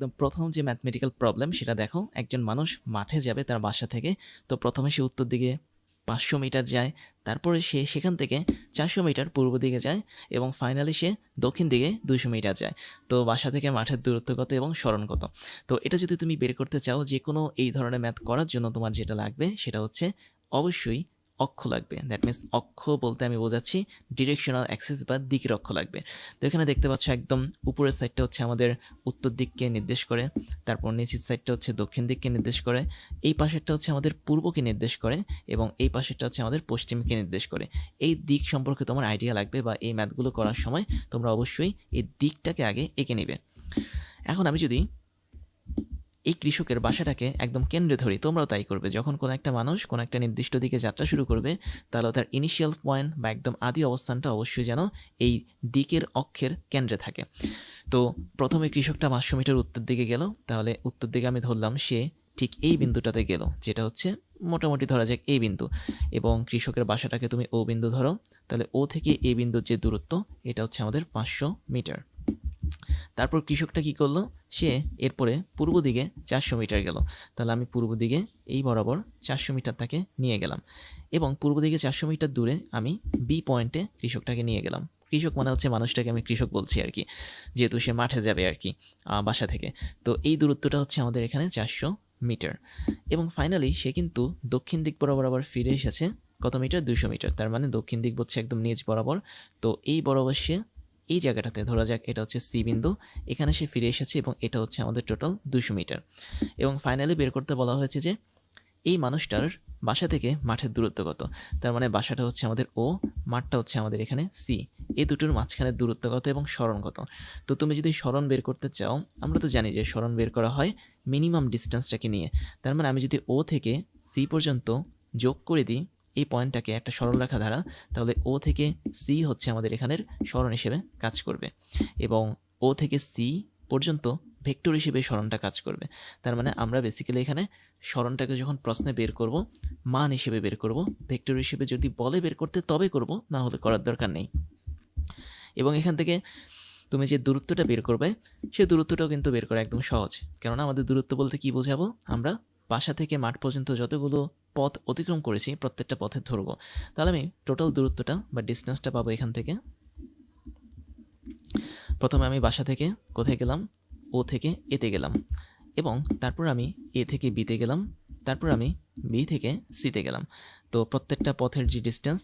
একদম প্রথম যে ম্যাথমেটিক্যাল প্রবলেম সেটা দেখো, একজন মানুষ মাঠে যাবে তার বাসা থেকে, তো প্রথমে সে উত্তর দিকে পাঁচশো মিটার যায়, তারপরে সে সেখান থেকে চারশো মিটার পূর্ব দিকে যায় এবং ফাইনালি সে দক্ষিণ দিকে দুশো মিটার যায়। তো বাসা থেকে মাঠের দূরত্ব কত এবং স্মরণ কত? তো এটা যদি তুমি বের করতে চাও যে কোনো এই ধরনের ম্যাথ করার জন্য তোমার যেটা লাগবে সেটা হচ্ছে অবশ্যই অক্ষ লাগবে। দ্যাট মিনস অক্ষ বলতে আমি বোঝাচ্ছি ডিরেকশনাল অ্যাক্সেস বা দিকের অক্ষ লাগবে। তো এখানে দেখতে পাচ্ছ একদম উপরের সাইডটা হচ্ছে আমাদের উত্তর দিককে নির্দেশ করে, তারপর নিচের সাইডটা হচ্ছে দক্ষিণ দিককে নির্দেশ করে, এই পাশেরটা হচ্ছে আমাদের পূর্বকে নির্দেশ করে এবং এই পাশেরটা হচ্ছে আমাদের পশ্চিমকে নির্দেশ করে। এই দিক সম্পর্কে তোমার আইডিয়া লাগবে বা এই ম্যাথগুলো করার সময় তোমরা অবশ্যই এই দিকটাকে আগে এঁকে নেবে। এখন আমি যদি এই কৃষকের বাসাটাকে একদম কেন্দ্রে ধরি। তোমরাও তাই করবে। যখন কোনো একটা মানুষ কোনো একটা নির্দিষ্ট দিকে যাত্রা শুরু করবে, তাহলে তার ইনিশিয়াল পয়েন্ট বা একদম আদি অবস্থানটা অবশ্যই যেন এই দিকের অক্ষের কেন্দ্রে থাকে। তো প্রথমে কৃষকটা পাঁচশো মিটার উত্তর দিকে গেল। তাহলে উত্তর দিকে আমি ধরলাম, সে ঠিক এই বিন্দুটাতে গেল, যেটা হচ্ছে মোটামুটি ধরা যাক এই বিন্দু। এবং কৃষকের বাসাটাকে তুমি ও বিন্দু ধরো, তাহলে ও থেকে এই বিন্দুর যে দূরত্ব, এটা হচ্ছে আমাদের পাঁচশো মিটার। তারপর কৃষকটা কি করল? সে এরপরে পূর্ব দিকে চারশো মিটার গেল। তাহলে আমি পূর্ব দিকে এই বরাবর চারশো মিটার তাকে নিয়ে গেলাম। এবং পূর্ব দিকে চারশো মিটার দূরে আমি বি পয়েন্টে কৃষকটাকে নিয়ে গেলাম। কৃষক মানে হচ্ছে মানুষটাকে আমি কৃষক বলছি আর কি, যেহেতু সে মাঠে যাবে আর কি বাসা থেকে। তো এই দূরত্বটা হচ্ছে আমাদের এখানে চারশো মিটার। এবং ফাইনালি সে কিন্তু দক্ষিণ দিক বরাবর আবার ফিরে এসেছে কত মিটার? দুশো মিটার। তার মানে দক্ষিণ দিক হচ্ছে একদম নিচ বরাবর। তো এই বরাবর সে এই জায়গাটাতে ধরা যাক, এটা হচ্ছে সি বিন্দু। এখানে সে ফিরে এসেছে এবং এটা হচ্ছে আমাদের টোটাল দুশো মিটার। এবং ফাইনালি বের করতে বলা হয়েছে যে, এই মানুষটার বাসা থেকে মাঠের দূরত্ব কত? তার মানে বাসাটা হচ্ছে আমাদের ও মাঠটা হচ্ছে আমাদের এখানে সি এই দুটোর মাঝখানের দূরত্ব কত এবং স্মরণ কত? তো তুমি যদি স্মরণ বের করতে চাও, আমরা তো জানি যে স্মরণ বের করা হয় মিনিমাম ডিস্টেন্সটাকে নিয়ে। তার মানে আমি যদি ও থেকে সি পর্যন্ত যোগ করে দিই এই পয়েন্টটাকে একটা সরলরেখা দ্বারা তাহলে ও থেকে সি হচ্ছে আমাদের এখানের স্মরণ হিসেবে কাজ করবে এবং ও থেকে সি পর্যন্ত ভেক্টর হিসেবে স্মরণটা কাজ করবে। তার মানে আমরা বেসিক্যালি এখানে স্মরণটাকে যখন প্রশ্নে বের করব, মান হিসেবে বের করব, ভেক্টর হিসেবে যদি বলে বের করতে তবে করব, না হলে করার দরকার নেই। এবং এখান থেকে তুমি যে দূরত্বটা বের করবে, সে দূরত্বটাও কিন্তু বের করা একদম সহজ। কেননা আমাদের দূরত্ব বলতে কি বোঝাবো? আমরা বাসা থেকে মাঠ পর্যন্ত যতগুলো পথ অতিক্রম করেছি, প্রত্যেকটা পথের ধরবো। তাহলে আমি টোটাল দূরত্বটা বা ডিস্টেন্সটা পাবো এখান থেকে। প্রথমে আমি বাসা থেকে কোথায় গেলাম? ও থেকে এতে গেলাম। এবং তারপর আমি এ থেকে বিতে গেলাম, তারপর আমি বি থেকে সিতে গেলাম। তো প্রত্যেকটা পথের যে ডিস্টেন্স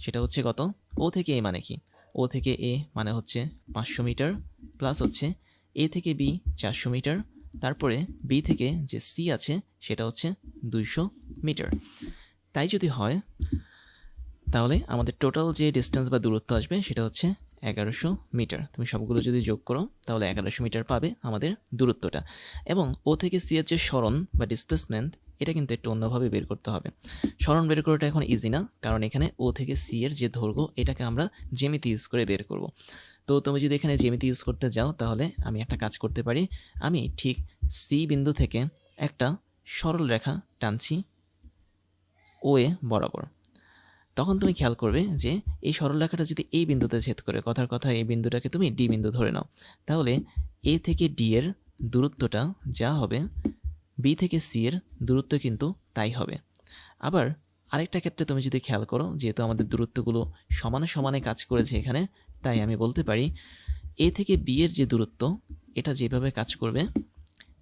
সেটা হচ্ছে কত? ও থেকে এ মানে কি? ও থেকে এ মানে হচ্ছে পাঁচশো মিটার প্লাস হচ্ছে এ থেকে বি চারশো মিটার, তারপরে বি থেকে যে সি আছে, সেটা হচ্ছে দুইশো মিটার। তাই যদি হয়, তাহলে আমাদের টোটাল যে ডিস্টেন্স বা দূরত্ব আসবে সেটা হচ্ছে এগারোশো মিটার। তুমি সবগুলো যদি যোগ করো, তাহলে এগারোশো মিটার পাবে আমাদের দূরত্বটা। এবং ও থেকে সি এর যে স্মরণ বা ডিসপ্লেসমেন্ট এটা কিন্তু একটু অন্যভাবে বের করতে হবে। স্মরণ বের করাটা এখন ইজি না, কারণ এখানে ও থেকে সি এর যে দৈর্ঘ্য, এটাকে আমরা জেমিতি ইউজ করে বের করব। তো তুমি যদি এখানে জেমিতি ইউজ করতে যাও, তাহলে আমি একটা কাজ করতে পারি। আমি ঠিক সি বিন্দু থেকে একটা সরল রেখা টানছি। ও, এ, বরাবর। তখন তুমি খেয়াল করবে যে, এই সরল রেখাটা যদি এই বিন্দুতে ছেদ করে, কথার কথা এই বিন্দুটাকে তুমি ডি বিন্দু ধরে নাও, তাহলে এ থেকে ডি এর দূরত্বটা যা হবে, বি থেকে সি এর দূরত্ব কিন্তু তাই হবে। আবার আরেকটা ক্ষেত্রে তুমি যদি খেয়াল করো, যেহেতু আমাদের দূরত্বগুলো সমানে সমানে কাজ করেছে এখানে, তাই আমি বলতে পারি, এ থেকে বি এর যে দূরত্ব, এটা যেভাবে কাজ করবে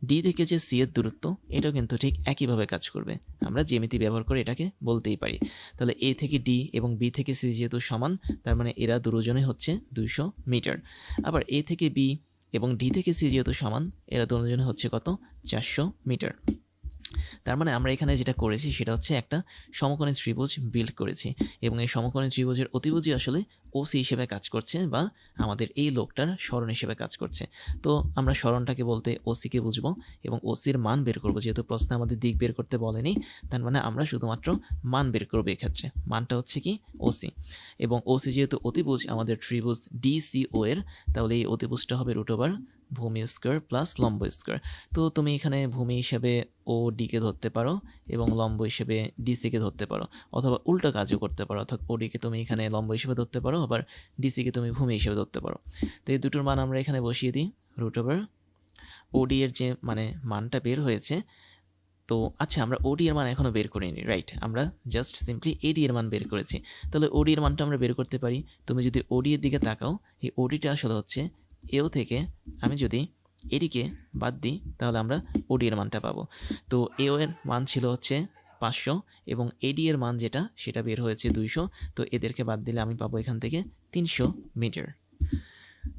ডি থেকে যে সি এর দূরত্ব, এটাও কিন্তু ঠিক একইভাবে কাজ করবে। আমরা জ্যামিতি ব্যবহার করে এটাকে বলতেই পারি। তাহলে এ থেকে ডি এবং বি থেকে সি যেহেতু সমান, তার মানে এরা দুজনে হচ্ছে দুইশো মিটার। আবার এ থেকে বি এবং ডি থেকে সি যেহেতু সমান, এরা দুজনে হচ্ছে কত? চারশো মিটার। তার মানে আমরা এখানে যেটা করেছি সেটা হচ্ছে একটা সমকোণী ত্রিভুজ বিল্ড করেছি এবং এই সমকোণী ত্রিভুজের অতিভুজই আসলে ওসি হিসেবে কাজ করছে বা আমাদের এই লোকটার স্মরণ হিসেবে কাজ করছে। তো আমরা স্মরণটাকে বলতে ওসিকে বুঝব এবং ওসির মান বের করব, যেহেতু প্রশ্নে আমাদের দিক বের করতে বলেনি, তার মানে আমরা শুধুমাত্র মান বের করব এক্ষেত্রে। মানটা হচ্ছে কি ওসি এবং ওসি যেহেতু অতিভুজ আমাদের ত্রিভুজ ডিসিও এর, তাহলে এই অতিভুজটা হবে রুট ওভার ভূমি স্কোয়ার প্লাস লম্ব স্কোয়ার। তো তুমি এখানে ভূমি হিসেবে ও ডিকে ধরতে পারো এবং লম্ব হিসেবে ডিসিকে ধরতে পারো অথবা উল্টো কাজও করতে পারো। অর্থাৎ ওডিকে তুমি এখানে লম্ব হিসেবে ধরতে পারো, আবার ডিসিকে তুমি ভূমি হিসেবে ধরতে পারো। তো এই দুটোর মান আমরা এখানে বসিয়ে দিই রুট ওভার ওডি এর যে মানে মানটা বের হয়েছে। তো আচ্ছা আমরা ওডি এর মান এখনও বের করিনি রাইট আমরা জাস্ট সিম্পলি এডি এর মান বের করেছি। তাহলে ওডি এর মানটা আমরা বের করতে পারি। তুমি যদি ওডি এর দিকে তাকাও, এই ওডিটা আসলে হচ্ছে এও থেকে আমি যদি এডিকে বাদ দিই, তাহলে আমরা ওডি এর মানটা পাবো। তো এও এর মান ছিল হচ্ছে পাঁচশো এবং এডি এর মান যেটা, সেটা বের হয়েছে দুইশো। তো এদেরকে বাদ দিলে আমি পাবো এখান থেকে তিনশো মিটার।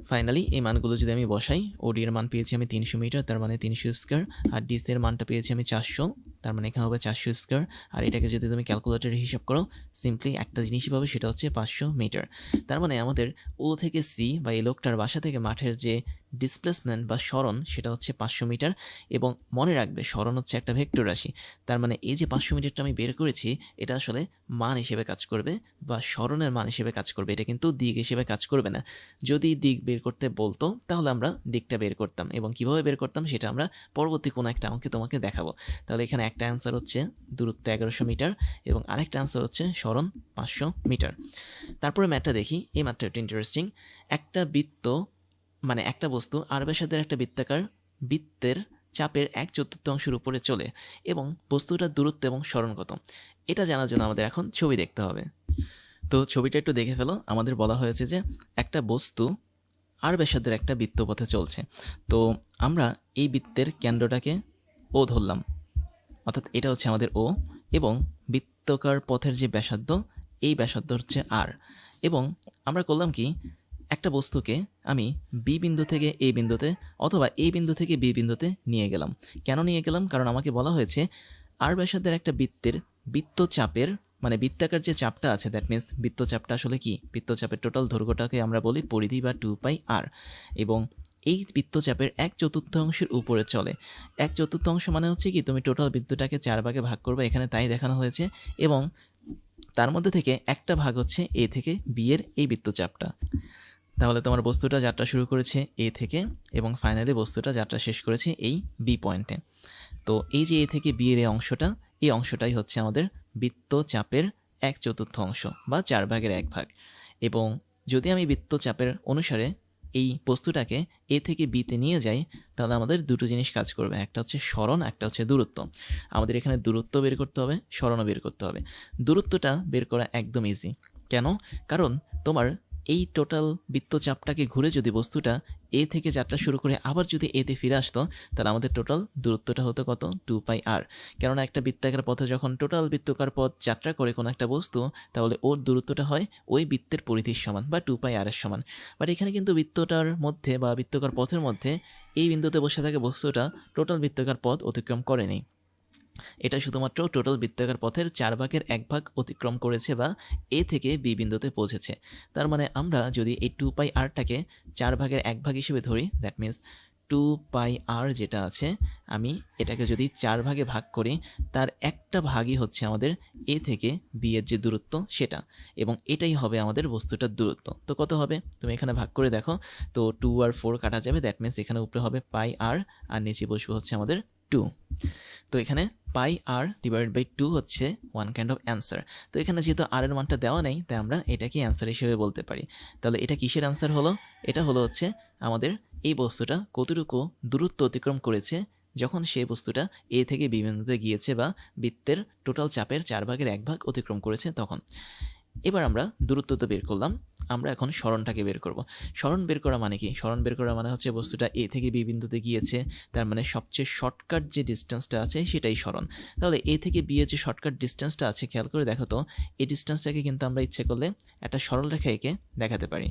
ফাইনালি এই মানগুলো যদি আমি বসাই ওডি এর মান পেয়েছি আমি তিনশো মিটার, তার মানে তিনশো স্কোয়ার। আর ডিসি এর মানটা পেয়েছি আমি চারশো, তার মানে এখানে হবে চারশো স্কোয়ার। আর এটাকে যদি তুমি ক্যালকুলেটারে হিসাব করো সিম্পলি একটা জিনিসই পাবে, সেটা হচ্ছে পাঁচশো মিটার। তার মানে আমাদের ও থেকে সি বা এই লোকটার বাসা থেকে মাঠের যে ডিসপ্লেসমেন্ট বা স্মরণ সেটা হচ্ছে পাঁচশো মিটার। এবং মনে রাখবে স্মরণ হচ্ছে একটা ভেক্টর রাশি। তার মানে এই যে পাঁচশো মিটারটা আমি বের করেছি, এটা আসলে মান হিসেবে কাজ করবে বা স্মরণের মান হিসেবে কাজ করবে। এটা কিন্তু দিক হিসেবে কাজ করবে না। যদি দিক বের করতে বলতো, তাহলে আমরা দিকটা বের করতাম এবং কীভাবে বের করতাম সেটা আমরা পরবর্তী কোনো একটা অঙ্কে তোমাকে দেখাবো। তাহলে এখানে একটা অ্যান্সার হচ্ছে দূরত্ব এগারোশো মিটার এবং আরেকটা অ্যান্সার হচ্ছে স্মরণ পাঁচশো মিটার। তারপরে ম্যাটটা দেখি, এই ম্যাটটা একটু ইন্টারেস্টিং একটা বৃত্ত মানে একটা বস্তু আর একটা বৃত্তাকার, বৃত্তের চাপের এক চতুর্থাংশের উপরে চলে এবং বস্তুটার দূরত্ব এবং স্মরণ কত। এটা জানার জন্য আমাদের এখন ছবি দেখতে হবে। তো ছবিটা একটু দেখে ফেলো। আমাদের বলা হয়েছে যে একটা বস্তু আর ব্যাসার্ধের একটা বৃত্তপথে চলছে। তো আমরা এই বৃত্তের কেন্দ্রটাকে ও ধরলাম। অর্থাৎ এটা হচ্ছে আমাদের ও এবং বৃত্তকার পথের যে ব্যাসার্ধ, এই ব্যাসার্ধ হচ্ছে আর। এবং আমরা করলাম কি, একটা বস্তুকে আমি বি বিন্দু থেকে এ বিন্দুতে অথবা এ বিন্দু থেকে বি বিন্দুতে নিয়ে গেলাম। কেন নিয়ে গেলাম? কারণ আমাকে বলা হয়েছে, আর ব্যাসার্ধের একটা বৃত্তের বৃত্তচাপের মানে বৃত্তাকার যে চাপটা আছে দ্যাট মিন্স বৃত্তচাপটা আসলে কি? বৃত্তচাপের টোটাল দৈর্ঘ্যটাকে আমরা বলি পরিধি বা টু পাই আর এবং এই বৃত্তচাপের এক চতুর্থাংশের উপরে চলে। এক চতুর্থাংশ মানে হচ্ছে কি, তুমি টোটাল বৃত্তটাকে চার ভাগে ভাগ করবে, এখানে তাই দেখানো হয়েছে এবং তার মধ্যে থেকে একটা ভাগ হচ্ছে এ থেকে বি এর এই বৃত্তচাপটা। তাহলে তোমার বস্তুটা যাত্রা শুরু করেছে এ থেকে এবং ফাইনালি বস্তুটা যাত্রা শেষ করেছে এই বি পয়েন্টে তো এই যে এ থেকে বি এর এই অংশটা, এই অংশটাই হচ্ছে আমাদের বৃত্তচাপের এক চতুর্থ অংশ বা চার ভাগের এক ভাগ। এবং যদি আমি বৃত্ত চাপের অনুসারে এই বস্তুটাকে এ থেকে বিতে নিয়ে যাই, তাহলে আমাদের দুটো জিনিস কাজ করবে। একটা হচ্ছে স্মরণ, একটা হচ্ছে দূরত্ব। আমাদের এখানে দূরত্ব বের করতে হবে, স্মরণও বের করতে হবে। দূরত্বটা বের করা একদম ইজি কেন? কারণ তোমার এই টোটাল বৃত্তচাপটাকে ঘুরে যদি বস্তুটা এ থেকে যাত্রা শুরু করে আবার যদি এতে ফিরে আসতো, তাহলে আমাদের টোটাল দূরত্বটা হতো কত? টু পাই আর কেননা একটা বৃত্তাকার পথে যখন টোটাল বৃত্তকার পথ যাত্রা করে কোনো একটা বস্তু, তাহলে ওর দূরত্বটা হয় ওই বৃত্তের পরিধির সমান বা টু পাই আরের সমান। বাট এখানে কিন্তু বৃত্তটার মধ্যে বা বৃত্তকার পথের মধ্যে এই বিন্দুতে বসে থাকে বস্তুটা টোটাল বৃত্তকার পথ অতিক্রম করেনি। এটা শুধুমাত্র টোটাল বৃত্তাকার পথের চার ভাগের এক ভাগ অতিক্রম করেছে বা এ থেকে বি বিন্দুতে পৌঁছেছে। তার মানে আমরা যদি এই টু পাই আরটাকে চার ভাগের এক ভাগ হিসেবে ধরি দ্যাট মিন্স টু পাই আর যেটা আছে, আমি এটাকে যদি চার ভাগে ভাগ করি, তার একটা ভাগই হচ্ছে আমাদের এ থেকে বি এর যে দূরত্ব সেটা, এবং এটাই হবে আমাদের বস্তুটার দূরত্ব। তো কত হবে? তুমি এখানে ভাগ করে দেখো, তো টু আর ফোর কাটা যাবে দ্যাট মিন্স এখানে উপরে হবে পাই আর আর নিচে বসবে হচ্ছে আমাদের টু তো এখানে পাই আর ডিভাইড বাই টু হচ্ছে ওয়ান কাইন্ড অফ অ্যান্সার তো এখানে যেহেতু আর এর মানটা দেওয়া নেই, তাই আমরা এটাকে অ্যান্সার হিসেবে বলতে পারি। তাহলে এটা কিসের অ্যান্সার হলো? এটা হলো হচ্ছে আমাদের এই বস্তুটা কতটুকু দূরত্ব অতিক্রম করেছে যখন সেই বস্তুটা এ থেকে বি বিন্দুতে গিয়েছে বা বৃত্তের টোটাল চাপের চার ভাগের এক ভাগ অতিক্রম করেছে তখন। এবার আমরা দূরত্ব তো বের করলাম, আমরা এখন স্মরণটাকে বের করব। স্মরণ বের করা মানে কি? স্মরণ বের করা মানে হচ্ছে বস্তুটা এ থেকে বি বিন্দুতে গিয়েছে, তার মানে সবচেয়ে শর্টকাট যে ডিস্টেন্সটা আছে সেটাই স্মরণ। তাহলে এ থেকে বি এর যে শর্টকাট ডিস্টেন্সটা আছে, খেয়াল করে দেখো তো এই ডিস্টেন্সটাকে কিন্তু আমরা ইচ্ছে করলে একটা সরল রেখা এঁকে দেখাতে পারি।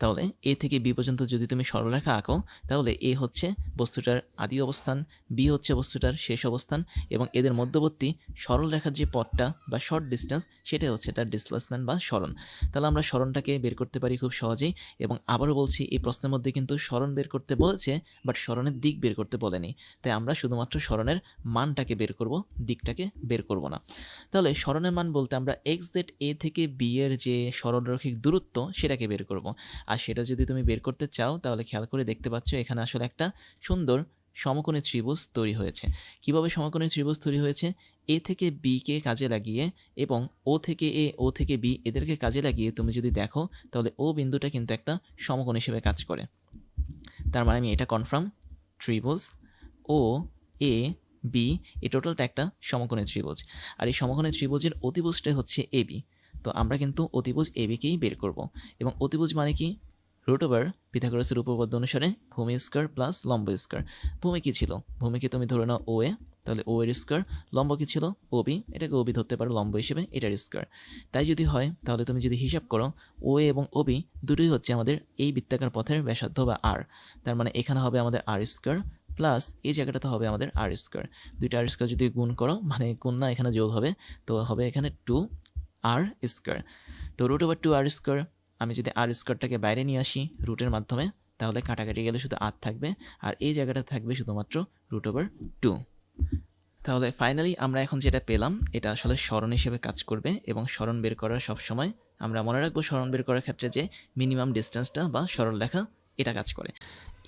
তাহলে এ থেকে বি পর্যন্ত যদি তুমি সরলরেখা আঁকো, তাহলে এ হচ্ছে বস্তুটার আদি অবস্থান, বি হচ্ছে বস্তুটার শেষ অবস্থান এবং এদের মধ্যবর্তী সরলরেখার যে পথটা বা শর্ট ডিস্টেন্স সেটা হচ্ছে তার ডিসপ্লেসমেন্ট বা স্মরণ তাহলে আমরা স্মরণটাকে বের করতে পারি খুব সহজেই এবং আবারও বলছি, এই প্রশ্নের মধ্যে কিন্তু স্মরণ বের করতে বলেছে বাট স্মরণের দিক বের করতে বলেনি। তাই আমরা শুধুমাত্র স্মরণের মানটাকে বের করব, দিকটাকে বের করব না। তাহলে স্মরণের মান বলতে আমরা এক্স জেড এ থেকে বি এর যে সরলরৈখিক দূরত্ব সেটাকে বের করব। আর সেটা যদি তুমি বের করতে চাও, তাহলে খেয়াল করে দেখতে পাচ্ছ এখানে আসলে একটা সুন্দর সমকোণী ত্রিভুজ তৈরি হয়েছে। কীভাবে সমকোণী ত্রিভুজ তৈরি হয়েছে? এ থেকে বিকে কাজে লাগিয়ে এবং ও থেকে এ ও থেকে বি এদেরকে কাজে লাগিয়ে তুমি যদি দেখো, তাহলে ও বিন্দুটা কিন্তু একটা সমকোণ হিসেবে কাজ করে। তার মানে আমি এটা কনফার্ম ত্রিভুজ ও এ বি এই টোটালটা একটা সমকোণী ত্রিভুজ। আর এই সমকোণী ত্রিভুজের অতিভুজটা হচ্ছে এ বি তো আমরা কিন্তু অতিভুজ বিকেই বের করব। এবং অতিভুজ মানে কি? রুট ওভার পিথাগোরাসের উপপাদ্য অনুসারে ভূমি স্কোয়ার প্লাস লম্ব স্কোয়ার। ভূমি কী ছিল? ভূমিকে তুমি ধরে নাও ও এ, তাহলে ও এর স্কোয়ার। লম্ব কী ছিল? ওবি এটাকে ওবি ধরতে পারো লম্ব হিসেবে, এটার স্কোয়ার। তাই যদি হয়, তাহলে তুমি যদি হিসাব করো ও এ এবং ওবি দুটোই হচ্ছে আমাদের এই বৃত্তাকার পথের ব্যাসার্ধ বা আর তার মানে এখানে হবে আমাদের আর স্কোয়ার প্লাস এই জায়গাটাতে হবে আমাদের আর স্কোয়ার। দুইটা আর স্কোয়ার যদি গুণ করো মানে গুণ না, এখানে যোগ হবে, তো হবে এখানে টু আর স্কোয়ার তো root over two r square আমি যদি আর স্কোয়ারটাকে বাইরে নিয়ে আসি রুটের মাধ্যমে, তাহলে কাটাকাটি গেলে শুধু আর থাকবে, আর এই জায়গাটা থাকবে শুধুমাত্র রুট ওভার টু তাহলে ফাইনালি আমরা এখন যেটা পেলাম, এটা আসলে স্মরণ হিসেবে কাজ করবে এবং স্মরণ বের করার সবসময় আমরা মনে রাখব স্মরণ বের করার ক্ষেত্রে যে মিনিমাম ডিস্টেন্সটা বা সরল লেখা এটা কাজ করে।